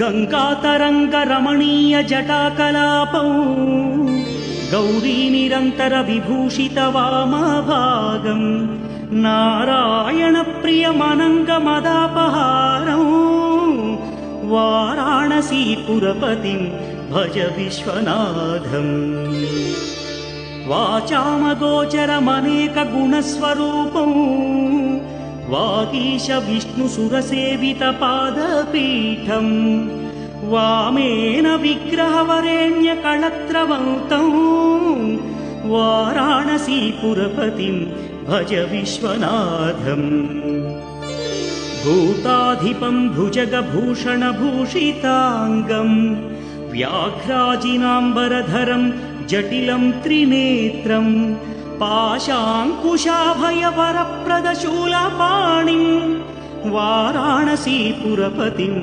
गङ्गातरङ्गरमणीयजटाकलापौ गौरीनिरन्तरविभूषितवामभागम् नारायणप्रियमनङ्गमदापहारौ वाराणसीपुरपतिं भज विश्वनाथम्। वाचामगोचरमनेकगुणस्वरूपौ वागीश विष्णुसुरसेवितपादपीठम् वामेन विग्रहवरेण्यकळत्रवन्तौ वाराणसीपुरपतिं भज विश्वनाथम्। भूताधिपं भुजगभूषणभूषिताङ्गम्। व्याघ्राजिनाम्बरधरं जटिलं त्रिनेत्रम् पाशाङ्कुशाभयवरप्रदशूलपाणिम् वाराणसीपुरपतिं